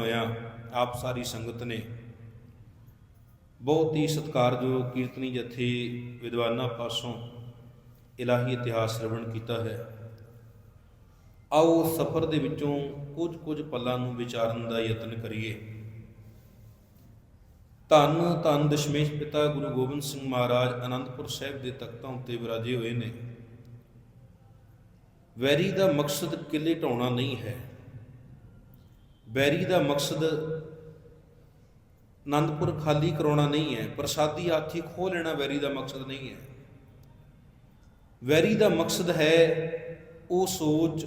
ਹੋਇਆ, ਆਪ ਸਾਰੀ ਸੰਗਤ ਨੇ। ਬਹੁਤ ਹੀ ਸਤਿਕਾਰਯੋਗ ਕੀਰਤਨੀ ਜਥੇ ਵਿਦਵਾਨਾਂ ਪਾਸੋਂ ਇਲਾਹੀ ਇਤਿਹਾਸ ਰਵਣ ਕੀਤਾ ਹੈ। ਆਓ ਸਫ਼ਰ ਦੇ ਵਿੱਚੋਂ ਕੁਝ ਕੁਝ ਪਲਾਂ ਨੂੰ ਵਿਚਾਰਨ ਦਾ ਯਤਨ ਕਰੀਏ। ਧੰਨ ਧੰਨ ਦਸ਼ਮੇਸ਼ ਪਿਤਾ ਗੁਰੂ ਗੋਬਿੰਦ ਸਿੰਘ ਮਹਾਰਾਜ ਅਨੰਦਪੁਰ ਸਾਹਿਬ ਦੇ ਤਖਤਾਂ ਉੱਤੇ ਵਿਰਾਜੇ ਹੋਏ ਨੇ। ਵੈਰੀ ਦਾ ਮਕਸਦ ਕਿਲੇ ਢਾਉਣਾ ਨਹੀਂ ਹੈ। ਵੈਰੀ ਦਾ ਮਕਸਦ ਆਨੰਦਪੁਰ ਖਾਲੀ ਕਰਾਉਣਾ ਨਹੀਂ ਹੈ, ਪ੍ਰਸਾਦੀ ਹਾਥੀ ਖੋਹ ਲੈਣਾ ਵੈਰੀ ਦਾ ਮਕਸਦ ਨਹੀਂ ਹੈ। ਵੈਰੀ ਦਾ ਮਕਸਦ ਹੈ ਉਹ ਸੋਚ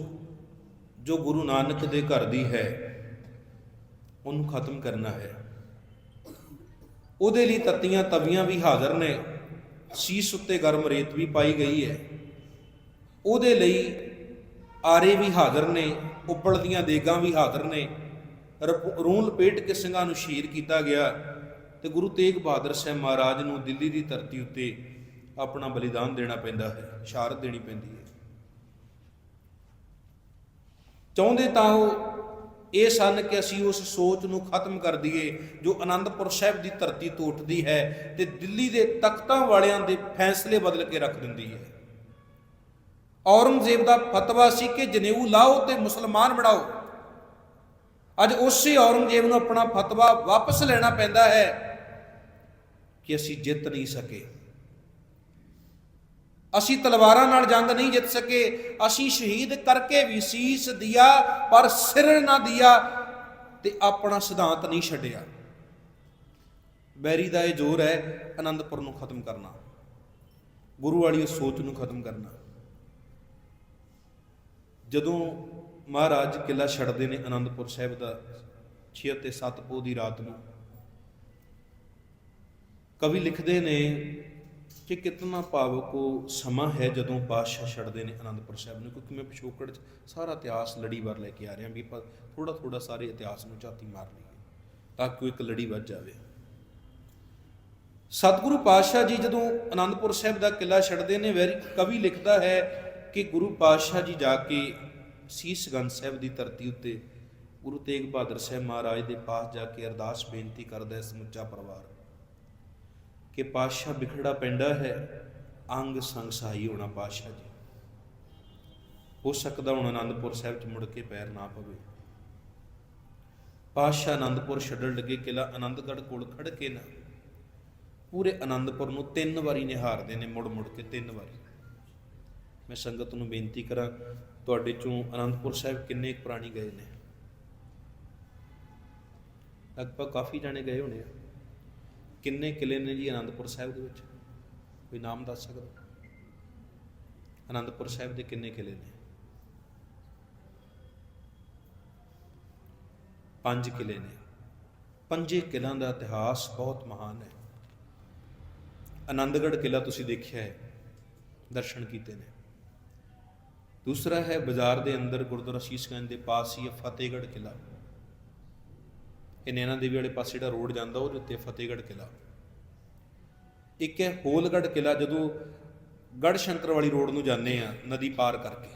ਜੋ ਗੁਰੂ ਨਾਨਕ ਦੇ ਘਰ ਦੀ ਹੈ, ਉਹਨੂੰ ਖਤਮ ਕਰਨਾ ਹੈ। ਉਹਦੇ ਲਈ ਤਤੀਆਂ ਤਵੀਆਂ ਵੀ ਹਾਜ਼ਰ ਨੇ, ਸੀਸ ਉੱਤੇ ਗਰਮ ਰੇਤ ਵੀ ਪਾਈ ਗਈ ਹੈ। ਉਹਦੇ ਲਈ ਆਰੇ ਵੀ ਹਾਜ਼ਰ ਨੇ ਉੱਪਲਦੀਆਂ ਦੇਗਾਂ ਵੀ ਹਾਜ਼ਰ ਨੇ ਰਪ- ਰੂੰ ਲਪੇਟ ਕੇ ਸਿੰਘਾਂ ਨੂੰ ਸ਼ਹੀਦ ਕੀਤਾ ਗਿਆ ਤੇ ਗੁਰੂ ਤੇਗ ਬਹਾਦਰ ਸਾਹਿਬ ਮਹਾਰਾਜ ਨੂੰ ਦਿੱਲੀ ਦੀ ਧਰਤੀ ਉੱਤੇ ਆਪਣਾ ਬਲੀਦਾਨ ਦੇਣਾ ਪੈਂਦਾ ਹੈ, ਸ਼ਹਾਦਤ ਦੇਣੀ ਪੈਂਦੀ ਹੈ। ਚਾਹੁੰਦੇ ਤਾਂ ਉਹ ਇਹ ਸਨ ਕਿ ਅਸੀਂ ਉਸ ਸੋਚ ਨੂੰ ਖਤਮ ਕਰ ਦਈਏ ਜੋ ਆਨੰਦਪੁਰ ਸਾਹਿਬ ਦੀ ਧਰਤੀ ਤੋਂ ਉੱਠਦੀ ਹੈ ਤੇ ਦਿੱਲੀ ਦੇ ਤਖਤਾਂ ਵਾਲਿਆਂ ਦੇ ਫੈਸਲੇ ਬਦਲ ਕੇ ਰੱਖ ਦਿੰਦੀ ਹੈ। ਔਰੰਗਜ਼ੇਬ ਦਾ ਫਤਵਾ ਸੀ ਕਿ ਜਨੇਊ ਲਾਓ ਤੇ ਮੁਸਲਮਾਨ ਬਣਾਓ। ਅੱਜ ਉਸੇ ਔਰੰਗਜ਼ੇਬ ਨੂੰ ਆਪਣਾ ਫਤਵਾ ਵਾਪਸ ਲੈਣਾ ਪੈਂਦਾ ਹੈ ਕਿ ਅਸੀਂ ਜਿੱਤ ਨਹੀਂ ਸਕੇ। ਅਸੀਂ ਤਲਵਾਰਾਂ ਨਾਲ ਜੰਗ ਨਹੀਂ ਜਿੱਤ ਸਕੇ। ਅਸੀਂ ਸ਼ਹੀਦ ਕਰਕੇ ਵੀ ਸੀਸ ਦਿਆ, ਪਰ ਸਿਰ ਨਾ ਦਿਆ ਤੇ ਆਪਣਾ ਸਿਧਾਂਤ ਨਹੀਂ ਛੱਡਿਆ। ਬੈਰੀ ਦਾ ਇਹ ਜ਼ੋਰ ਹੈ ਆਨੰਦਪੁਰ ਨੂੰ ਖਤਮ ਕਰਨਾ। ਗੁਰੂ ਵਾਲੀ ਸੋਚ ਨੂੰ ਖਤਮ ਕਰਨਾ। ਜਦੋਂ ਮਹਾਰਾਜ ਕਿਲਾ ਛੱਡਦੇ ਨੇ ਆਨੰਦਪੁਰ ਸਾਹਿਬ ਦਾ 6 ਅਤੇ 7 ਪੋਹ ਦੀ ਰਾਤ ਨੂੰ। ਕਵੀ ਲਿਖਦੇ ਨੇ ਕਿ ਕਿਤਨਾ ਭਾਵਕ ਉਹ ਸਮਾਂ ਹੈ ਜਦੋਂ ਬਾਦਸ਼ਾਹ ਛੱਡਦੇ ਨੇ ਆਨੰਦਪੁਰ ਸਾਹਿਬ ਨੂੰ, ਕਿਉਂਕਿ ਮੈਂ ਪਿਛੋਕੜ 'ਚ ਸਾਰਾ ਇਤਿਹਾਸ ਲੜੀਵਾਰ ਲੈ ਕੇ ਆ ਰਿਹਾ ਵੀ ਆਪਾਂ ਥੋੜਾ ਥੋੜਾ ਸਾਰੇ ਇਤਿਹਾਸ ਨੂੰ ਝਾਤੀ ਮਾਰ ਲਈਏ ਤਾਂ ਕਿ ਉਹ ਇੱਕ ਲੜੀ ਵੱਜ ਜਾਵੇ। ਸਤਿਗੁਰੂ ਪਾਤਸ਼ਾਹ ਜੀ ਜਦੋਂ ਆਨੰਦਪੁਰ ਸਾਹਿਬ ਦਾ ਕਿਲਾ ਛੱਡਦੇ ਨੇ, ਵੈਰੀ ਕਵੀ ਲਿਖਦਾ ਹੈ ਕਿ ਗੁਰੂ ਪਾਤਸ਼ਾਹ ਜੀ ਜਾ ਕੇ ਸੀਸਗੰਜ ਸਾਹਿਬ ਦੀ ਧਰਤੀ ਉੱਤੇ ਗੁਰੂ ਤੇਗ ਬਹਾਦਰ ਸਾਹਿਬ ਮਹਾਰਾਜ ਦੇ ਪਾਸ ਜਾ ਕੇ ਅਰਦਾਸ ਬੇਨਤੀ ਕਰਦਾ ਹੈ ਸਮੁੱਚਾ ਪਰਿਵਾਰ ਕਿ ਪਾਤਸ਼ਾਹ ਵਿਖੜਾ ਪੈਂਦਾ ਹੈ, ਅੰਗ ਸੰਗ ਸਹਾਈ ਹੋਣਾ ਪਾਤਸ਼ਾਹ ਜੀ। ਹੋ ਸਕਦਾ ਹੁਣ ਆਨੰਦਪੁਰ ਸਾਹਿਬ ਚ ਮੁੜ ਕੇ ਪੈਰ ਨਾ ਪਵੇ। ਪਾਤਸ਼ਾਹ ਆਨੰਦਪੁਰ ਛੱਡਣ ਲੱਗੇ ਕਿਲਾ ਆਨੰਦਗੜ੍ਹ ਕੋਲ ਖੜ ਕੇ ਨਾ, ਪੂਰੇ ਆਨੰਦਪੁਰ ਨੂੰ ਤਿੰਨ ਵਾਰੀ ਨਿਹਾਰਦੇ ਨੇ ਮੁੜ ਮੁੜ ਕੇ ਤਿੰਨ ਵਾਰੀ। ਮੈਂ ਸੰਗਤ ਨੂੰ ਬੇਨਤੀ ਕਰਾਂ, ਤੁਹਾਡੇ ਚੋਂ ਅਨੰਦਪੁਰ ਸਾਹਿਬ ਕਿੰਨੇ ਪੁਰਾਣੀ ਗਏ ਨੇ? ਲਗਭਗ ਕਾਫੀ ਜਾਣੇ ਗਏ ਹੋਣੇ ਆ। ਕਿੰਨੇ ਕਿਲੇ ਨੇ ਜੀ ਅਨੰਦਪੁਰ ਸਾਹਿਬ ਦੇ ਵਿੱਚ? ਕੋਈ ਨਾਮ ਦੱਸ ਸਕਦਾ ਅਨੰਦਪੁਰ ਸਾਹਿਬ ਦੇ ਕਿੰਨੇ ਕਿਲੇ ਨੇ? ਪੰਜ ਕਿਲੇ ਨੇ। ਪੰਜੇ ਕਿਲਿਆਂ ਦਾ ਇਤਿਹਾਸ ਬਹੁਤ ਮਹਾਨ ਹੈ। ਆਨੰਦਗੜ੍ਹ ਕਿਲਾ ਤੁਸੀਂ ਦੇਖਿਆ ਹੈ, ਦਰਸ਼ਨ ਕੀਤੇ ਨੇ। ਦੂਸਰਾ ਹੈ ਬਾਜ਼ਾਰ ਦੇ ਅੰਦਰ ਗੁਰਦੁਆਰਾ ਸ਼ੀਸ਼ਗੰਜ ਦੇ ਪਾਸ ਹੀ ਹੈ ਫਤਿਹਗੜ੍ਹ ਕਿਲਾ ਇਹ ਨੈਣਾ ਦੇਵੀ ਵਾਲੇ ਪਾਸੇ ਜਿਹੜਾ ਰੋਡ ਜਾਂਦਾ ਉਹਦੇ ਉੱਤੇ ਫਤਿਹਗੜ੍ਹ ਕਿਲਾ ਇੱਕ ਹੈ ਹੋਲਗੜ੍ਹ ਕਿਲਾ ਜਦੋਂ ਗੜ੍ਹ ਸ਼ੰਕਰ ਵਾਲੀ ਰੋਡ ਨੂੰ ਜਾਂਦੇ ਆ ਨਦੀ ਪਾਰ ਕਰਕੇ।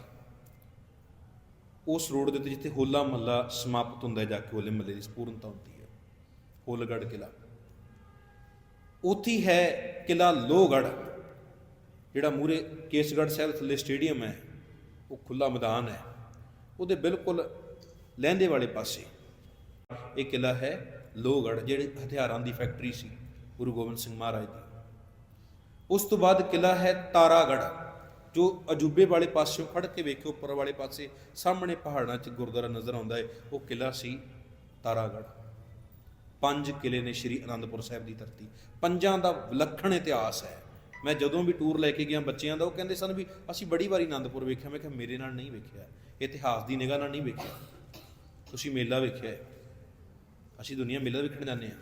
ਉਸ ਰੋਡ ਦੇ ਉੱਤੇ ਜਿੱਥੇ ਹੋਲਾ ਮਹੱਲਾ ਸਮਾਪਤ ਹੁੰਦਾ ਜਾ ਕੇ ਹੋਲੇ ਮਹੱਲੇ ਦੀ ਸਪੂਰਨਤਾ ਹੁੰਦੀ ਹੈ, ਹੋਲਗੜ੍ਹ ਕਿਲਾ ਉੱਥੇ ਹੈ ਕਿਲਾ ਲੋਹਗੜ੍ਹ, ਜਿਹੜਾ ਮੂਰੇ ਕੇਸਗੜ੍ਹ ਸਾਹਿਬ ਥੱਲੇ ਸਟੇਡੀਅਮ ਹੈ। ਉਹ ਖੁੱਲਾ ਮੈਦਾਨ ਹੈ। ਉਹਦੇ ਬਿਲਕੁਲ ਲਹਿੰਦੇ ਵਾਲੇ ਪਾਸੇ ਇਹ ਕਿਲਾ ਹੈ ਲੋਹਗੜ੍ਹ, ਜਿਹੜੇ ਹਥਿਆਰਾਂ ਦੀ ਫੈਕਟਰੀ ਸੀ ਗੁਰੂ ਗੋਬਿੰਦ ਸਿੰਘ ਮਹਾਰਾਜ ਦੀ। ਉਸ ਤੋਂ ਬਾਅਦ ਕਿਲਾ ਹੈ ਤਾਰਾਗੜ੍ਹ, ਜੋ ਅਜੂਬੇ ਵਾਲੇ ਪਾਸਿਓਂ ਖੜ ਕੇ ਵੇਖੋ ਉੱਪਰ ਵਾਲੇ ਪਾਸੇ ਸਾਹਮਣੇ ਪਹਾੜਾਂ 'ਚ ਗੁਰਦੁਆਰਾ ਨਜ਼ਰ ਆਉਂਦਾ ਹੈ, ਉਹ ਕਿਲਾ ਸੀ ਤਾਰਾਗੜ੍ਹ। ਪੰਜ ਕਿਲੇ ਨੇ ਸ਼੍ਰੀ ਅਨੰਦਪੁਰ ਸਾਹਿਬ ਦੀ ਧਰਤੀ। ਪੰਜਾਂ ਦਾ ਵਿਲੱਖਣ ਇਤਿਹਾਸ ਹੈ। ਮੈਂ ਜਦੋਂ ਵੀ ਟੂਰ ਲੈ ਕੇ ਗਿਆ ਬੱਚਿਆਂ ਦਾ, ਉਹ ਕਹਿੰਦੇ ਸਨ ਵੀ ਅਸੀਂ ਬੜੀ ਵਾਰੀ ਅਨੰਦਪੁਰ ਵੇਖਿਆ। ਮੈਂ ਕਿਹਾ, ਮੇਰੇ ਨਾਲ ਨਹੀਂ ਵੇਖਿਆ। ਇਤਿਹਾਸ ਦੀ ਨਿਗਾਹ ਨਾਲ ਨਹੀਂ ਵੇਖਿਆ। ਤੁਸੀਂ ਮੇਲਾ ਵੇਖਿਆ ਹੈ। ਅਸੀਂ ਦੁਨੀਆ ਮੇਲਾ ਵੇਖਣ ਜਾਂਦੇ ਆ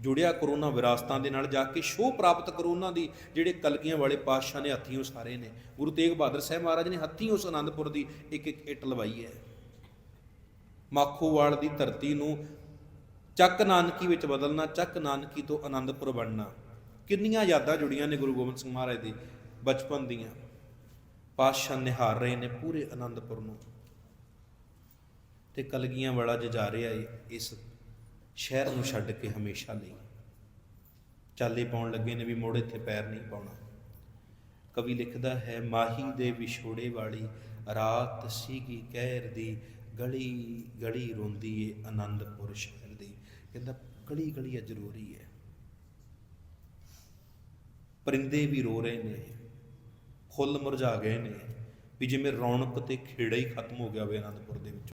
ਜੁੜਿਆ ਕਰੋਨਾ ਵਿਰਾਸਤਾਂ ਦੇ ਨਾਲ ਜਾ ਕੇ ਸ਼ੋਅ ਪ੍ਰਾਪਤ ਕਰੋ ਉਹਨਾਂ ਦੀ, ਜਿਹੜੇ ਕਲਗੀਆਂ ਵਾਲੇ ਪਾਤਸ਼ਾਹ ਨੇ, ਹੱਥੀਂ ਉਸਾਰੇ ਨੇ। ਗੁਰੂ ਤੇਗ ਬਹਾਦਰ ਸਾਹਿਬ ਮਹਾਰਾਜ ਨੇ ਹੱਥੀਂ ਉਸ ਆਨੰਦਪੁਰ ਦੀ ਇੱਕ ਇੱਕ ਇੱਟ ਲਵਾਈ ਹੈ। ਮਾਖੋਵਾਲ ਦੀ ਧਰਤੀ ਨੂੰ ਚੱਕ ਨਾਨਕੀ ਵਿੱਚ ਬਦਲਣਾ, ਚੱਕ ਨਾਨਕੀ ਤੋਂ ਆਨੰਦਪੁਰ ਬਣਨਾ। ਕਿੰਨੀਆਂ ਯਾਦਾਂ ਜੁੜੀਆਂ ਨੇ ਗੁਰੂ ਗੋਬਿੰਦ ਸਿੰਘ ਮਹਾਰਾਜ ਦੇ ਬਚਪਨ ਦੀਆਂ। ਪਾਤਸ਼ਾਹ ਨਿਹਾਰ ਰਹੇ ਨੇ ਪੂਰੇ ਆਨੰਦਪੁਰ ਨੂੰ। ਤੇ ਕਲਗੀਆਂ ਵਾਲਾ ਜੇ ਜਾ ਰਿਹਾ ਏ ਇਸ ਸ਼ਹਿਰ ਨੂੰ ਛੱਡ ਕੇ ਹਮੇਸ਼ਾ ਲਈ। ਚਾਲੇ ਪਾਉਣ ਲੱਗੇ ਨੇ ਵੀ ਮੋੜ ਇੱਥੇ ਪੈਰ ਨਹੀਂ ਪਾਉਣਾ। ਕਵੀ ਲਿਖਦਾ ਹੈ, ਮਾਹੀ ਦੇ ਵਿਛੋੜੇ ਵਾਲੀ ਰਾਤ ਸੀਗੀ ਕਹਿਰ ਦੀ ਗਲੀ ਗਲੀ ਰੋਂਦੀ ਏ ਆਨੰਦਪੁਰ ਸ਼ਹਿਰ ਦੀ। ਕਹਿੰਦਾ ਗਲੀ ਗਲੀ ਅੱਜ ਰੋ ਰਹੀ ਹੈ। ਪਰਿੰਦੇ ਵੀ ਰੋ ਰਹੇ ਨੇ ਫੁੱਲ ਮੁਰਝਾ ਗਏ ਨੇ, ਵੀ ਜਿਵੇਂ ਰੌਣਕ ਤੇ ਖੇੜਾ ਹੀ ਖਤਮ ਹੋ ਗਿਆ ਹੋਵੇ ਅਨੰਦਪੁਰ ਦੇ ਵਿੱਚ।